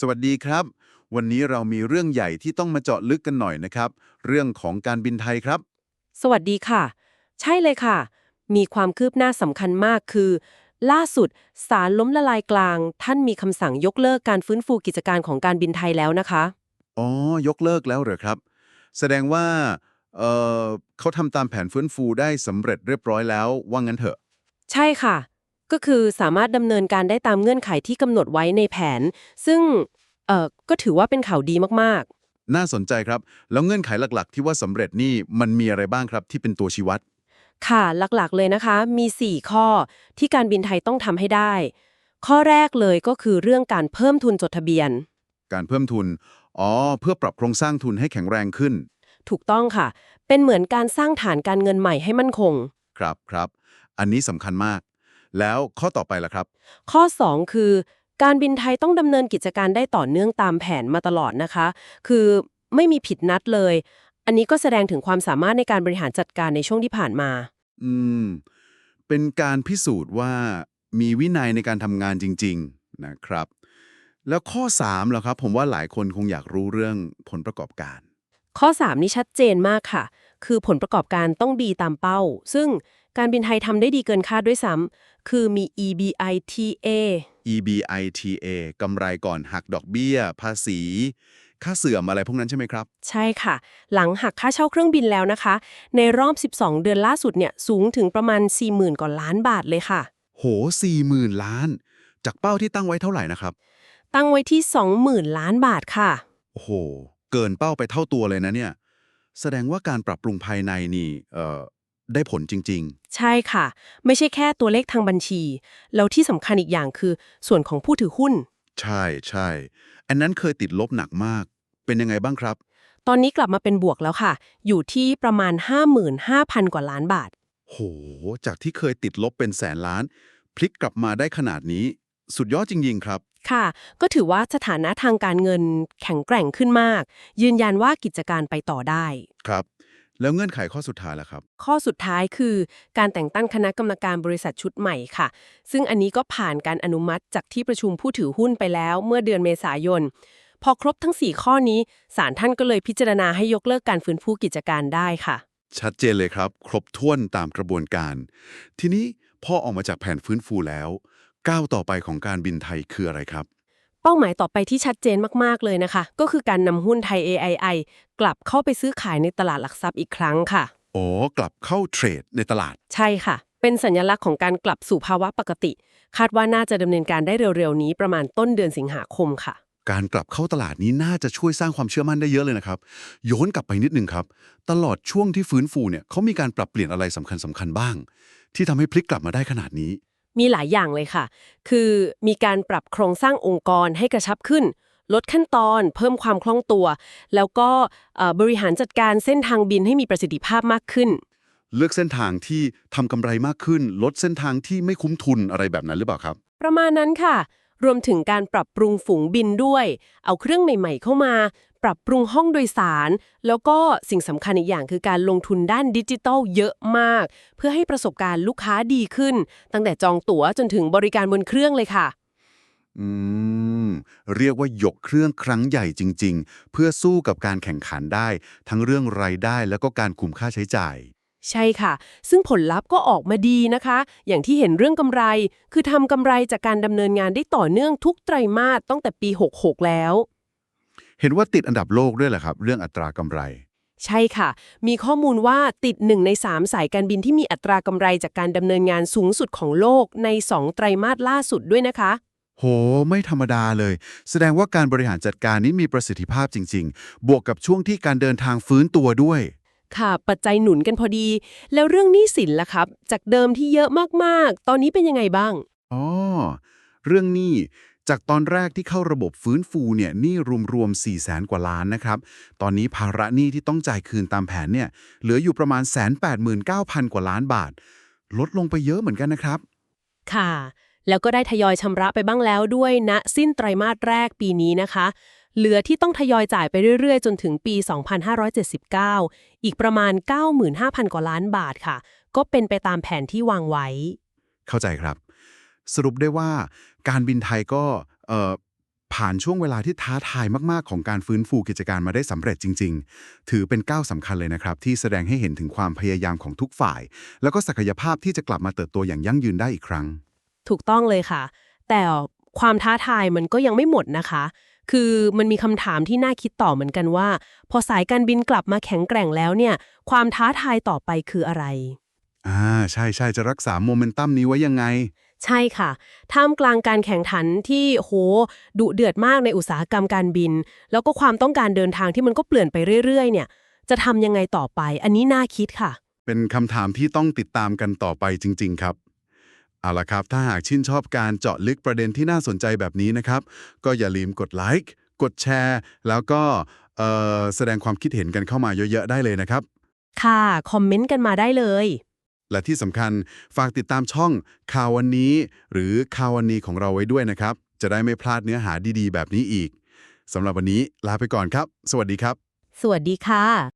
สวัสดีครับ วันนี้เรามีเรื่องใหญ่ที่ต้องมาเจาะลึกกันหน่อยนะครับ เรื่องของการบินไทยครับ สวัสดีค่ะ ใช่เลยค่ะ มีความคืบหน้าสำคัญมากคือ ล่าสุดศาลล้มละลายกลาง ท่านมีคำสั่งยกเลิกการฟื้นฟูกิจการของการบินไทยแล้วนะคะ อ๋อ ยกเลิกแล้วเหรอครับ แสดงว่าเอ่อเขาทำตามแผนฟื้นฟูได้สำเร็จเรียบร้อยแล้วว่างั้นเถอะ ใช่ค่ะ ก็คือสามารถดำเนินการได้ตามเงื่อนไขที่กำหนดไว้ในแผน ซึ่งเอ่อก็ถือว่าเป็นข่าวดีมากน่าสนใจครับ แล้วเงื่อนไขหลักๆ ที่ว่าสำเร็จนี่มันมีอะไรบ้างครับที่เป็นตัวชี้วัดๆค่ะหลักๆเลยนะคะ มี 4 ข้อที่การบินไทยต้องทำให้ได้ ข้อแรกเลยก็คือเรื่องการเพิ่มทุนจดทะเบียน การเพิ่มทุน อ๋อ เพื่อปรับโครงสร้างทุนให้แข็งแรงขึ้น ถูกต้องค่ะ เป็นเหมือนการสร้างฐานการเงินใหม่ให้มั่นคง ครับครับ อันนี้สำคัญมาก แล้วข้อต่อไปล่ะครับ ข้อ 2 คือ การบินไทยต้องดำเนินกิจการได้ต่อเนื่องตามแผนมาตลอดนะคะ คือไม่มีผิดนัดเลย อันนี้ก็แสดงถึงความสามารถในการบริหารจัดการในช่วงที่ผ่านมา อืม เป็นการพิสูจน์ว่ามีวินัยในการทำงานจริง ๆนะครับ แล้วข้อ3เหรอครับ ผมว่าหลายคนคงอยากรู้เรื่องผลประกอบการ ข้อ 3 นี่ชัดเจนมากค่ะ คือผลประกอบการต้องดีตามเป้า ซึ่ง การบินไทยทำได้ดีเกินคาดด้วยซ้ำคือมี EBITDA EBITDA กำไรก่อนหักดอกเบี้ย ภาษี ค่าเสื่อมอะไรพวกนั้นใช่ไหมครับ ใช่ค่ะ หลังหักค่าเช่าเครื่องบินแล้วนะคะ ในรอบ 12 เดือนล่าสุดเนี่ยสูงถึงประมาณ 40,000 กว่าล้านบาทเลยค่ะ โห 40,000 ล้าน จากเป้าที่ตั้งไว้เท่าไหร่นะครับ ตั้งไว้ที่ 20,000 ล้านบาทค่ะ โอ้โห เกินเป้าไปเท่าตัวเลยนะเนี่ย แสดงว่าการปรับปรุงภายในนี่เอ่อ ได้ผลจริงใช่ค่ะ ไม่ใช่แค่ตัวเลขทางบัญชี แล้วที่สำคัญอีกอย่างคือ ส่วนของผู้ถือหุ้นๆใช่ใช่ อันนั้นเคยติดลบหนักมาก เป็นยังไงบ้างครับ ตอนนี้กลับมาเป็นบวกแล้วค่ะ อยู่ที่ประมาณ 55,000 กว่าล้านบาท โห จากที่เคยติดลบเป็นแสนล้าน พลิกกลับมาได้ขนาดนี้ สุดยอดจริง ๆ ครับ ค่ะ ก็ถือว่าสถานะทางการเงินแข็งแกร่งขึ้นมาก ยืนยันว่ากิจการไปต่อได้ ครับ แล้วเงื่อนไขข้อสุดท้ายล่ะครับ ข้อสุดท้ายคือการแต่งตั้งคณะกรรมการบริษัทชุดใหม่ค่ะ ซึ่งอันนี้ก็ผ่านการอนุมัติจากที่ประชุมผู้ถือหุ้นไปแล้วเมื่อเดือนเมษายน พอครบทั้ง 4 ข้อนี้ศาลท่านก็เลยพิจารณาให้ยกเลิกการฟื้นฟูกิจการได้ค่ะ ชัดเจนเลยครับ ครบถ้วนตามกระบวนการ ทีนี้พอออกมาจากแผนฟื้นฟูแล้ว ก้าวต่อไปของการบินไทยคืออะไรครับ เป้าหมายต่อไปที่ชัดเจนมากๆเลยนะคะ ก็คือการนำหุ้นไทย AII กลับเข้าไปซื้อขายในตลาดหลักทรัพย์อีกครั้งค่ะ อ๋อ กลับเข้าเทรดในตลาด ใช่ค่ะ เป็นสัญลักษณ์ของการกลับสู่ภาวะปกติ คาดว่าน่าจะดำเนินการได้เร็วๆนี้ประมาณต้นเดือนสิงหาคมค่ะ การกลับเข้าตลาดนี้น่าจะช่วยสร้างความเชื่อมั่นได้เยอะเลยนะครับย้อนกลับไปนิดนึงครับ ตลอดช่วงที่ฟื้นฟูเนี่ยเขามีการปรับเปลี่ยนอะไรสำคัญสคัญๆบ้าง ที่ทำให้พลิกกลับมาได้ขนาดนี้ มีหลายอย่างเลยค่ะ คือมีการปรับโครงสร้างองค์กรให้กระชับขึ้น ลดขั้นตอน เพิ่มความคล่องตัว แล้วก็เอ่อบริหารจัดการเส้นทางบินให้มีประสิทธิภาพมากขึ้น เลือกเส้นทางที่ทำกำไรมากขึ้น ลดเส้นทางที่ไม่คุ้มทุนอะไรแบบนั้นหรือเปล่าครับ ประมาณนั้นค่ะ รวมถึงการปรับปรุงฝูงบินด้วย เอาเครื่องใหม่ ๆ เข้ามา ปรับปรุงห้องโดยสาร แล้วก็สิ่งสำคัญอีกอย่างคือการลงทุนด้านดิจิทัลเยอะมาก เพื่อให้ประสบการณ์ลูกค้าดีขึ้น ตั้งแต่จองตั๋วจนถึงบริการบนเครื่องเลยค่ะ อืม เรียกว่ายกเครื่องครั้งใหญ่จริง ๆ เพื่อสู้กับการแข่งขันได้ ทั้งเรื่องรายได้แล้วก็การคุมค่าใช้จ่าย ใช่ค่ะ ซึ่งผลลัพธ์ก็ออกมาดีนะคะ อย่างที่เห็นเรื่องกำไร คือทำกำไรจากการดำเนินงานได้ต่อเนื่องทุกไตรมาสตั้งแต่ปี 66 แล้ว เห็นว่าติดอันดับโลกด้วยเหรอครับ เรื่องอัตรากำไร ใช่ค่ะ มีข้อมูลว่าติดหนึ่งใน3สายการบินที่มีอัตรากำไรจากการดำเนินงานสูงสุดของโลกใน 2 ไตรมาสล่าสุดด้วยนะคะ โห ไม่ธรรมดาเลย แสดงว่าการบริหารจัดการนี้มีประสิทธิภาพจริง ๆ บวกกับช่วงที่การเดินทางฟื้นตัวด้วย ค่ะ ปัจจัยหนุนกันพอดี แล้วเรื่องหนี้สินล่ะครับ จากเดิมที่เยอะมากๆ ตอนนี้เป็นยังไงบ้าง อ๋อ เรื่องหนี้ จากตอนแรกที่เข้าระบบฟื้นฟูเนี่ยหนี้รวมๆ4 0 0แสนกว่าล้านนะครับ ตอนนี้ภาระหนี้ที่ต้องจ่ายคืนตามแผนเนี่ยเหลืออยู่ประมาณ 189,000 กว่าล้านบาท ลดลงไปเยอะเหมือนกันนะครับ ค่ะ แล้วก็ได้ทยอยชำระไปบ้างแล้วด้วยณสิ้นไตรมาสแรกปีนี้นะคะ เหลือที่ต้องทยอยจ่ายไปเรื่อยๆ จนถึงปี 2579 อีกประมาณ 95,000 กว่าล้านบาทค่ะ ก็เป็นไปตามแผนที่วางไว้ เข้าใจครับ สรุปได้ว่าการบินไทยก็เอ่อผ่านช่วงเวลาที่ท้าทายมาก ๆ ของการฟื้นฟูกิจการมาได้สำเร็จจริง ๆ ถือเป็นก้าวสำคัญเลยนะครับ ที่แสดงให้เห็นถึงความพยายามของทุกฝ่าย แล้วก็ศักยภาพที่จะกลับมาเติบโตอย่างยั่งยืนได้อีกครั้ง ถูกต้องเลยค่ะ แต่ความท้าทายมันก็ยังไม่หมดนะคะ คือมันมีคำถามที่น่าคิดต่อเหมือนกันว่า พอสายการบินกลับมาแข็งแกร่งแล้วเนี่ย ความท้าทายต่อไปคืออะไรอ่าใช่ใช่จะรักษาโมเมนตัมนี้ไว้ยังไง ใช่ค่ะ ท่ามกลางการแข่งขันที่โหดุเดือดมากในอุตสาหกรรมการบิน แล้วก็ความต้องการเดินทางที่มันก็เปลี่ยนไปเรื่อยๆ เนี่ย จะทำยังไงต่อไป อันนี้น่าคิดค่ะ เป็นคำถามที่ต้องติดตามกันต่อไปจริง ๆ ครับ เอาละครับ ถ้าหากชื่นชอบการเจาะลึกประเด็นที่น่าสนใจแบบนี้นะครับ ก็อย่าลืมกดไลค์ กดแชร์ แล้วก็เอ่อแสดงความคิดเห็นกันเข้ามาเยอะๆ ได้เลยนะครับ ค่ะ คอมเมนต์กันมาได้เลย และที่สำคัญฝากติดตามช่องข่าววันนี้ หรือข่าววันนี้ของเราไว้ด้วยนะครับ จะได้ไม่พลาดเนื้อหาดีๆ แบบนี้อีกสำหรับวันนี้ลาไปก่อนครับ สวัสดีครับ สวัสดีค่ะ